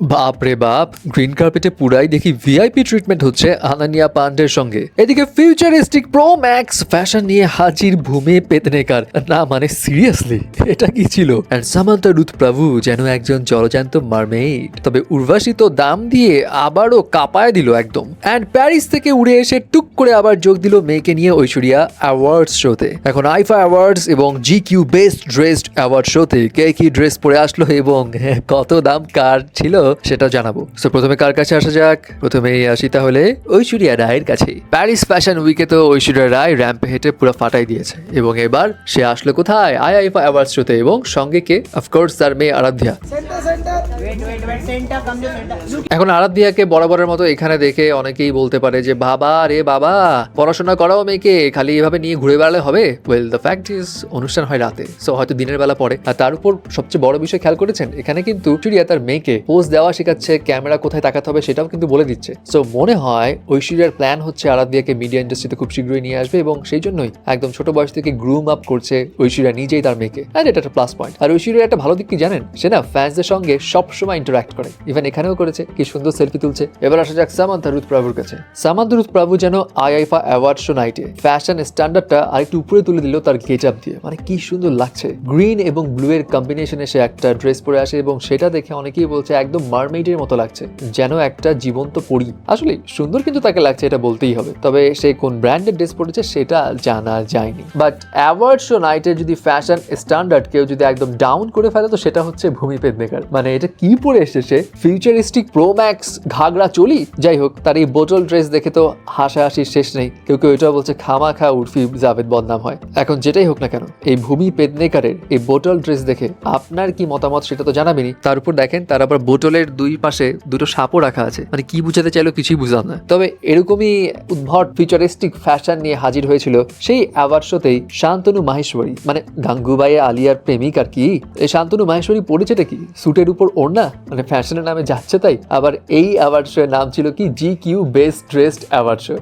বাপ রে বাপ গ্রিন কার্পেটে পুরাই দেখি ভিআইপি ট্রিটমেন্ট হচ্ছে আনানিয়া পান্ডের সঙ্গে। এদিকে ফিউচারিস্টিক প্রো ম্যাক্স ফ্যাশন নিয়ে হাজির ভূমি পেতনেকার। না মানে সিরিয়াসলি এটা কি ছিল? অ্যান্ড সামান্তা রুথ প্রভু যেন একজন জলজান্ত মারমেইড তবে উর্বাসী তো দাম দিয়ে আবারও কাঁপায় দিল একদম। অ্যান্ড প্যারিস থেকে উড়ে এসে টুক করে আবার যোগ দিল মেয়েকে নিয়ে ঐশ্বরিয়া অ্যাওয়ার্ডস শোতে এখন আইফা অ্যাওয়ার্ডস এবং G Q best dressed award শোতে কে কি ড্রেস পরে আসলো এবং কত দাম কার ছিল? সেটা জানাব। তো প্রথমে কার কাছে আসা যাক? প্রথমে আসি তাহলে ঐশ্বরিয়া রায়ের কাছে। প্যারিস ফ্যাশন উইকে তো ঐশ্বরিয়া রায় র্যাম্পে হেঁটে পুরো ফাটাই দিয়েছে। এবং এবার সে আসলো কোথায়? আই আইফা অ্যাওয়ার্ডস শোতে এবং সঙ্গে কে? অফকোর্স তার মেয়ে আরাধ্যা. এখন আরাধ্যাকে বরাবরের মতো এখানে দেখে অনেকেই বলতে পারে যে, বাবা রে বাবা, পড়াশোনা করাও মেয়েকে, খালি এভাবে নিয়ে ঘুরে বেড়ালে হবে? ওয়েল দ্য ফ্যাক্ট ইজ অনুষ্ঠান হয় রাতে। সো হয়তো দিনের বেলা পড়ে। আর তার উপর সবচেয়ে বড় বিষয় খেয়াল করেছেন? এখানে কিন্তু চুরিয়া তার মেয়েকে পোজ দেওয়া শেখাচ্ছে, ক্যামেরা কোথায় তাকাতে হবে সেটাও কিন্তু বলে দিচ্ছে। সো মনে হয় ঐশ্বরিয়ার প্ল্যান হচ্ছে আরাধ্যাকে মিডিয়া ইন্ডাস্ট্রিতে খুব শীঘ্রই নিয়ে আসবে এবং সেই জন্যই একদম ছোট বয়স থেকে গ্রুম আপ করছে ঐশ্বরিয়া নিজেই তার মেয়েকে। আর এটা একটা প্লাস পয়েন্ট আর ঐশ্বরিয়ার একটা ভালো দিক কি জানেন? সে না ফ্যান্সদের সঙ্গে সবসময় ইন্টারাক্ট করে। ইভেন এখানেও করেছে, কি সুন্দর সেলফি তুলছে। এবার আসা যাক সামান্তা রুথ প্রভুর কাছে। সামান্তা রুথ প্রভু যেন আইআইফা অ্যাওয়ার্ড শো নাইটে ফ্যাশন স্ট্যান্ডার্ডটা আরেকটু উপরে তুলে দিল তার গেট আপ দিয়ে। মানে কি সুন্দর লাগছে। গ্রিন এবং ব্লু এর কম্বিনেশনে সে একটা ড্রেস পরে আসে এবং সেটা দেখে অনেকেই বলছে, একদম মারমেইডের মতো লাগছে, যেন একটা জীবন্ত পরি। আসলে সুন্দর কিন্তু তাকে লাগছে, এটা বলতেই হবে। তবে সে কোন ব্র্যান্ডের ড্রেস পরেছে, সেটা জানা যায়নি। বাট অ্যাওয়ার্ড শো নাইটে যদি ফ্যাশন স্ট্যান্ডার্ড কেউ যদি একদম ডাউন করে ফেলে, তো সেটা হচ্ছে ভূমি পেদনেকার। মানে এটা কি পরে এসেছে ফিউচারিস্টিক প্রো ম্যাক্স ঘাগরা চলি? যাই হোক, তার এই বোটল ড্রেস দেখে তো হাসাহাসির শেষ নেই। কেউ কেউ এটাও বলছে খামা খা উর্ফি জাভেদ বদনাম হয়। এখন যেটাই হোক না কেন, এই ভূমি পেদনেকারের এই বোটল ড্রেস দেখে আপনার কি মতামত সেটা তো জানাবেনই তার উপর দেখেন, তার আবার বোটলের দুই পাশে দুটো সাপও রাখা আছে। মানে কি বুঝাতে চাইলো কিছুই বুঝলাম না। তবে এরকমই উদ্ভট ফিউচারিস্টিক ফ্যাশন নিয়ে হাজির হয়েছিল সেই অ্যাওয়ার্ড শোতেই শান্তনু মাহেশ্বরী। মানে গাঙ্গুবাই আলিয়ার প্রেমিক আর কি? এই শান্তনু মাহেশ্বরী পড়েছেটা কি? স্যুটের উপর ওড়না? মানে ফ্যাশনের নামে যাচ্ছে তাই? আবার এই অ্যাওয়ার্ড শো এর নাম ছিল কি? G Q best dressed award show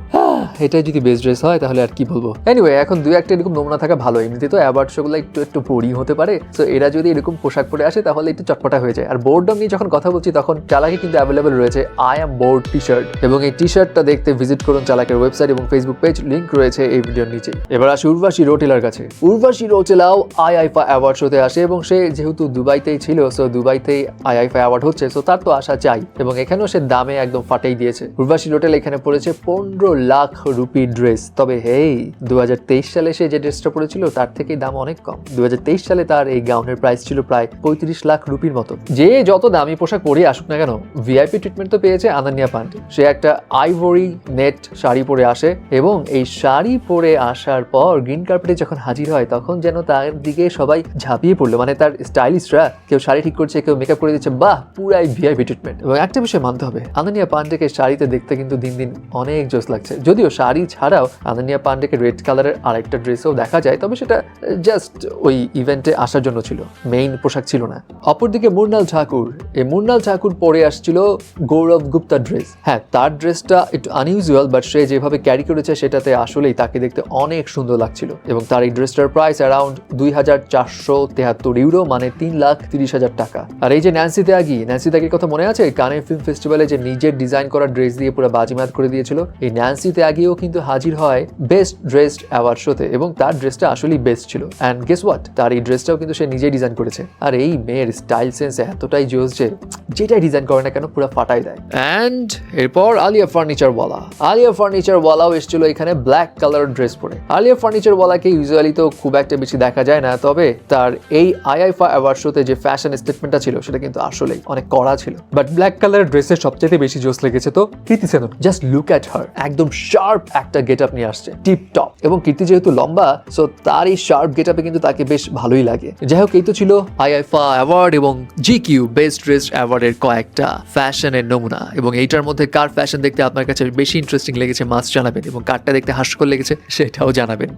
এটাই যদি বেস্ট ড্রেস হয় তাহলে আর কি বলব? এনিওয়ে এখন দুই একটা এরকম নমুনা থাকা ভালো। এমনিতে তো অ্যাওয়ার্ড শোগুলো একটু একটু বোরিং হতে পারে। তো এরা যদি এরকম পোশাক পরে আসে তাহলে একটু চটপটা হয়ে যায়। আর বোর্ডম নিয়ে যখন কথা বলছি তখন চালাকি কিন্তু অ্যাভেলেবেল রয়েছে। I am bored T shirt এবং এই টি শার্টটা দেখতে ভিজিট করুন চালাকের ওয়েবসাইট এবং ফেসবুক পেজ লিঙ্ক রয়েছে এই ভিডিওর নিচে। এবার আসি উর্বাশী রোটেলার কাছে। উর্বাশী রোটেলাও আই আইফা অ্যাওয়ার্ড শোতে আসে এবং সে যেহেতু দুবাইতেই ছিল সো দুবাইতেই আই আইফা অ্যাওয়ার্ড হচ্ছে সো তার তো আশা চাই। এবং এখানেও সে দামে একদম ফাটেই দিয়েছে। উর্বাশী রোটেল এখানে পড়েছে পনেরো লাখ রুপি ড্রেস। তবে হেই দুই হাজার তেইশ সালে সে যে ড্রেসটা পরেছিল, তার থেকে দাম অনেক কম। দুই হাজার তেইশ সালে তার এই গাউনের প্রাইস ছিল প্রায় পঁয়ত্রিশ লাখ রুপির মতো। যে যত দামি পোশাক পরে আসুক না কেন ভিআইপি ট্রিটমেন্ট তো পেয়েছে আনানিয়া পান্ডে। সে একটা আইভরি নেট শাড়ি পরে আসে এবং এই শাড়ি পরে আসার পর গ্রিন কার্পেটে যখন হাজির হয়, তখন যেন তার দিকে সবাই ঝাঁপিয়ে পড়ল। মানে তার স্টাইলিস্টরা কেউ শাড়ি ঠিক করছে, কেউ মেকআপ করে দিচ্ছে, বাহ, পুরাই ভিআইপি ট্রিটমেন্ট এবং একটা বিষয় মানতে হবে আনানিয়া পান্ডেকে শাড়িতে দেখতে কিন্তু দিন দিন অনেক জোস লাগছে। যদিও শাড়ি ছাড়াও আনানিয়া পান্ডেকে রেড কালারের আরেকটা ড্রেসও দেখা যায়, তবে সেটা জাস্ট ওই ইভেন্টে আসার জন্য ছিল। মেইন পোশাক ছিল না। অপরদিকে মুন্নাল ঠাকুর, এই মুন্নাল ঠাকুর পরে আসছিল গৌরব গুপ্তা ড্রেস হ্যাঁ তার ড্রেসটা একটু আনইউজুয়াল বাট সে যেভাবে ক্যারি করেছে সেটাতে আসলেই তাকে দেখতে অনেক সুন্দর লাগছিল। এবং তার এই ড্রেসটার প্রাইস অ্যারাউন্ড দুই হাজার চারশো তেহাত্তর ইউরো মানে তিন লাখ তিরিশ হাজার টাকা। আর এই যে ন্যান্সি ত্যাগি ন্যান্সি ত্যাগির কথা মনে আছে? কানের ফিল্ম ফেস্টিভ্যালে যে নিজের ডিজাইন করা ড্রেস দিয়ে পুরো বাজিমাত করে দিয়েছিল, এই ন্যান্সি ত্যাগিও কিন্তু হাজির হয় বেস্ট ড্রেসড অ্যাওয়ার্ড শোতে এবং তার ড্রেসটা আসলেই বেস্ট ছিল। অ্যান্ড গেস হোয়াট তার এই ড্রেসটাও কিন্তু সে নিজেই ডিজাইন করেছে। আর এই মেয়ের স্টাইল সেন্স এতটাই জোস যে যেটাই ডিজাইন করে না কেন, পুরো ফাটাই দেয়। অ্যান্ড এরপর আলিয়া ফার্নিচার ওয়ালা আলিয়া ফার্নিচার ওয়ালাও এসেছিল এখানে ব্ল্যাক কালার ড্রেস পরে। আলিয়া ফার্নিচার ওয়ালাকে ইউজুয়ালি তো খুব একটা বেশি দেখা যায় না, তবে তার এই আইআইফা অ্যাওয়ার্ড শোতে যে ফ্যাশন স্টেটমেন্টটা ছিল, সেটা কিন্তু আসলেই অনেক কড়া ছিল। বাট ব্ল্যাক কালার ড্রেসের সবচেয়ে বেশি জোস লেগেছে তো Kriti Sanon. Just look at her একদম শার্প একটা গেট আপ নিয়ে আসছে। টিপ টপ এবং কীর্তি যেহেতু লম্বা সো তার এই শার্প গেট আপে কিন্তু তাকে বেশ ভালোই লাগে। যাই হোক, এই তো ছিল আইআইফা অ্যাওয়ার্ড এবং জি কিউ বেস্ট ড্রেস অ্যাওয়ার্ডের কয়েকটা ফ্যাশনের নমুনা এবং এইটার মধ্যে কার ফ্যাশন দেখতে আপনার কাছে বেশি ইন্টারেস্টিং লেগেছে মাস জানাবেন এবং কারটা দেখতে হাস্যকর লেগেছে সেটাও জানাবেন।